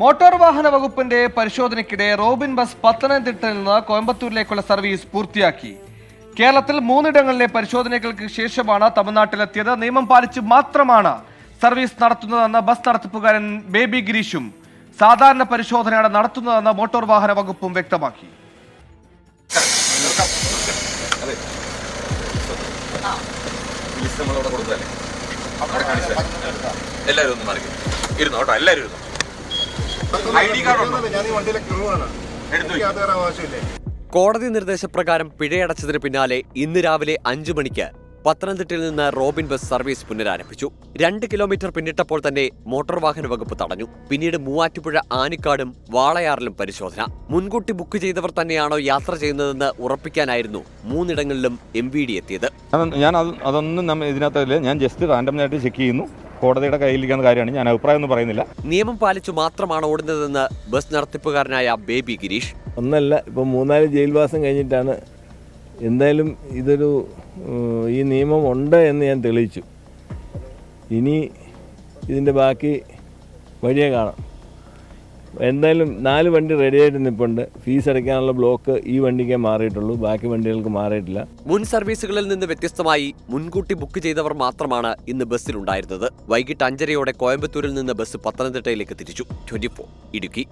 Motor വാഹന വകുപ്പിന്റെ പരിശോധനയ്ക്കിടെ Robin bus പത്തനംതിട്ടയിൽ നിന്ന് കോയമ്പത്തൂരിലേക്കുള്ള സർവീസ് പൂർത്തിയാക്കി. കേരളത്തിൽ മൂന്നിടങ്ങളിലെ പരിശോധനകൾക്ക് ശേഷമാണ് തമിഴ്നാട്ടിലെത്തിയത്. നിയമം പാലിച്ച് മാത്രമാണ് സർവീസ് നടത്തുന്നതെന്ന് ബസ് നടത്തിപ്പുകാരൻ ബേബി ഗിരീഷും സാധാരണ പരിശോധനയാണ് നടത്തുന്നതെന്ന് മോട്ടോർ വാഹന വകുപ്പും വ്യക്തമാക്കി. എല്ലാവരും ഒന്ന് മാറി ഇരുന്നോട്ടോ എല്ലാവരും ഇരുന്നോ. ഐ ഡി കാർഡ് ഉണ്ടോ? ഞാൻ ഈ വണ്ടിയിലെ ക്രൂ ആണ്. എടുത്തു ആവശ്യമില്ലേ കോടതി നിർദ്ദേശപ്രകാരം പിഴയടച്ചതിന് പിന്നാലെ ഇന്ന് രാവിലെ അഞ്ചു മണിക്ക് പത്തനംതിട്ടയിൽ നിന്ന് റോബിൻ ബസ് സർവീസ് പുനരാരംഭിച്ചു. രണ്ട് കിലോമീറ്റർ പിന്നിട്ടപ്പോൾ തന്നെ മോട്ടോർ വാഹന വകുപ്പ് തടഞ്ഞു. പിന്നീട് മൂവാറ്റുപുഴ ആനിക്കാടും വാളയാറിലും പരിശോധന. മുൻകൂട്ടി ബുക്ക് ചെയ്തവർ തന്നെയാണോ യാത്ര ചെയ്യുന്നതെന്ന് ഉറപ്പിക്കാനായിരുന്നു മൂന്നിടങ്ങളിലും എം വി ഡി എത്തിയത്. ഞാൻ അതൊന്നും ഇതിനകത്തല്ല ഞാൻ ജസ്റ്റ് റാൻഡമായിട്ട് ചെക്ക് ചെയ്യുന്നു. കോടതിയുടെ കയ്യിലിരിക്കുന്ന കാര്യമാണ്. ഞാൻ അഭിപ്രായം ഒന്നും പറയുന്നില്ല. നിയമം പാലിച്ചു മാത്രമാണ് ഓടുന്നതെന്ന് ബസ് നടത്തിപ്പുകാരനായ ബേബി ഗിരീഷ്. ഒന്നല്ല ഇപ്പൊ മൂന്നാൽ ജയിൽവാസം കഴിഞ്ഞിട്ടാണ് എന്തായാലും ഇതൊരു ഈ നിയമം ഉണ്ട് എന്ന് ഞാൻ തെളിയിച്ചു. ഇനി ഇതിന്റെ ബാക്കി വഴിയെ കാണാം. എന്തായാലും നാല് വണ്ടി റെഡിയായിട്ട് നിൽപ്പുണ്ട് ഫീസ് അടയ്ക്കാനുള്ള ബ്ലോക്ക് ഈ വണ്ടിക്കേ മാറിയിട്ടുള്ളൂ. ബാക്കി വണ്ടികൾക്ക് മാറിയിട്ടില്ല. മുൻ സർവീസുകളിൽ നിന്ന് വ്യത്യസ്തമായി മുൻകൂട്ടി ബുക്ക് ചെയ്തവർ മാത്രമാണ് ഇന്ന് ബസ്സിലുണ്ടായിരുന്നത്. വൈകിട്ട് അഞ്ചരയോടെ കോയമ്പത്തൂരിൽ നിന്ന് ബസ് പത്തനംതിട്ടയിലേക്ക് തിരിച്ചു. ട്വന്റി ഇടുക്കി.